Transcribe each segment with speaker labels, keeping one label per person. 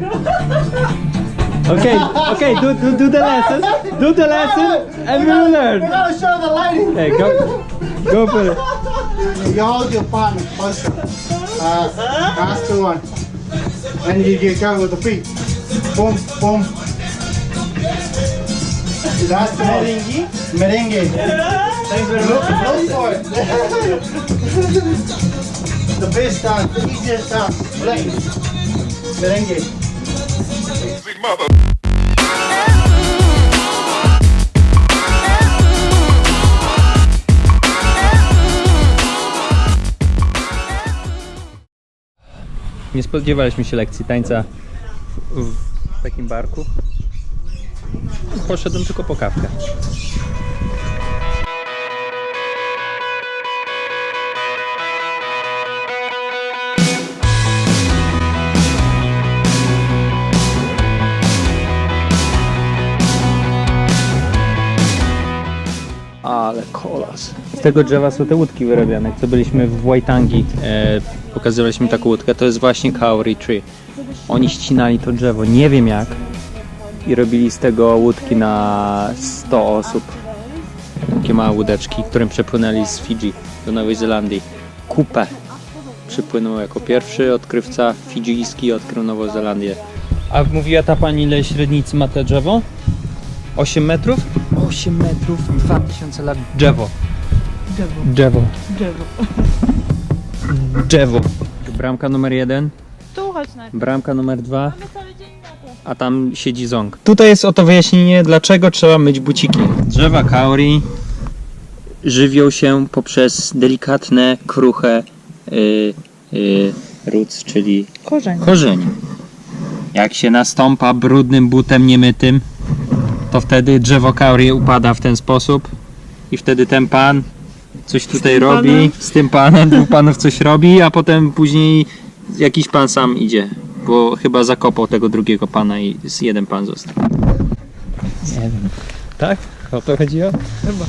Speaker 1: Okay, okay, do, do, do the lesson. Do the lesson and we will learn.
Speaker 2: gotta show the lady.
Speaker 1: Okay, go, go for it.
Speaker 2: You hold your partner closer. Uh, that's the one. And you get going with the feet. Boom, boom. That's the merengue. Merengue. Look, look for it. the best time, the easiest dance. Play. Merengue.
Speaker 1: Nie spodziewaliśmy się lekcji tańca w, w takim barku. Poszedłem tylko po kawkę. Ale kolas. Z tego drzewa są te łódki wyrabiane. Co byliśmy w Waitangi, e, pokazywaliśmy taką łódkę. To jest właśnie Kauri Tree. Oni ścinali to drzewo, nie wiem jak, i robili z tego łódki na 100 osób. Takie małe łódeczki, którym przepłynęli z Fidżi do Nowej Zelandii. Kupę przypłynął jako pierwszy odkrywca fidżijski, odkrył Nową Zelandię. A mówiła ta pani, ile średnicy ma to drzewo? 8 metrów? 8 metrów, 2000 lat drzewo.
Speaker 3: Drzewo.
Speaker 1: Drzewo.
Speaker 3: Drzewo.
Speaker 1: Drzewo. Bramka numer jeden,
Speaker 3: Tu chodź najpierw.
Speaker 1: bramka numer dwa,
Speaker 3: Mamy cały dzień na to.
Speaker 1: a tam siedzi ząg. Tutaj jest oto wyjaśnienie, dlaczego trzeba myć buciki. Drzewa kauri żywią się poprzez delikatne, kruche y, y, roots, czyli
Speaker 3: Korzeń.
Speaker 1: korzenie. Jak się nastąpa brudnym butem niemytym, to wtedy drzewo kauri upada w ten sposób i wtedy ten pan coś tutaj robi,
Speaker 3: panem?
Speaker 1: z tym panem, dwóch panów coś robi, a potem później jakiś pan sam idzie, bo chyba zakopał tego drugiego pana i z jeden pan został. Nie wiem. Tak? O to chodziło?
Speaker 3: Chyba.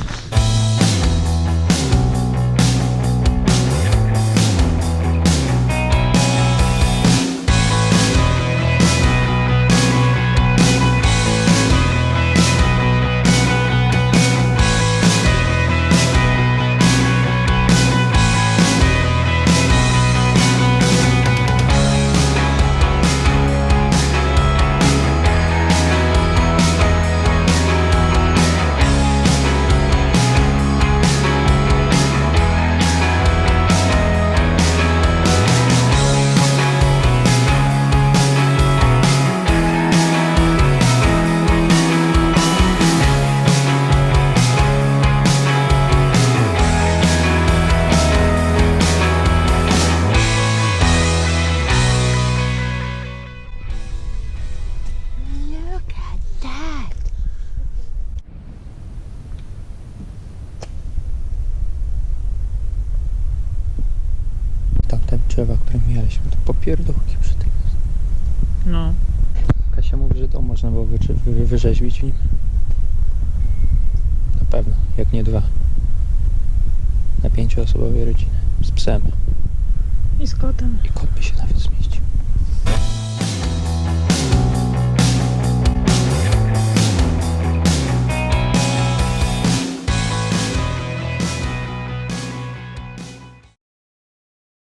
Speaker 1: Które mieliśmy, to popierdółki przy tym.
Speaker 3: No.
Speaker 1: Kasia mówi, że to można było wyczy- wy- wyrzeźbić w nim. Na pewno, jak nie dwa. Na pięcioosobowej rodziny. Z psem.
Speaker 3: I z kotem.
Speaker 1: I kot by się nawet zmieścił.